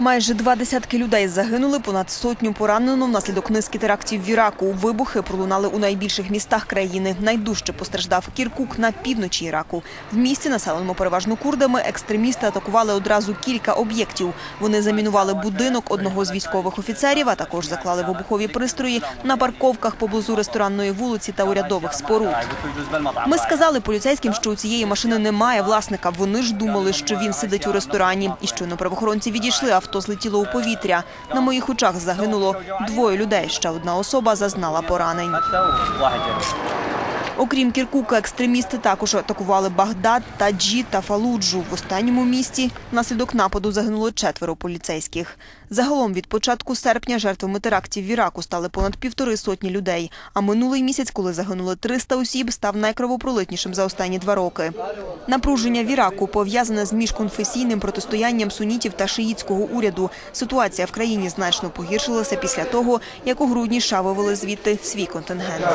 Майже два десятки людей загинули, понад сотню поранено внаслідок низки терактів в Іраку. Вибухи пролунали у найбільших містах країни. Найдужче постраждав Кіркук на півночі Іраку. В місті, населеному переважно курдами, екстремісти атакували одразу кілька об'єктів. Вони замінували будинок одного з військових офіцерів, а також заклали вибухові пристрої на парковках поблизу ресторанної вулиці та урядових споруд. Ми сказали поліцейським, що у цієї машини немає власника. Вони ж думали, що він сидить у ресторані. І щойно правоохоронці відійшли, авто злетіло у повітря. На моїх очах загинуло двоє людей. Ще одна особа зазнала поранень. Окрім Кіркука, екстремісти також атакували Багдад, Таджі та Фалуджу. В останньому місті внаслідок нападу загинуло четверо поліцейських. Загалом від початку серпня жертвами терактів в Іраку стали понад півтори сотні людей. А минулий місяць, коли загинуло 300 осіб, став найкровопролитнішим за останні два роки. Напруження в Іраку пов'язане з міжконфесійним протистоянням сунітів та шиїцького уряду. Ситуація в країні значно погіршилася після того, як у грудні США вивели звідти свій контингент.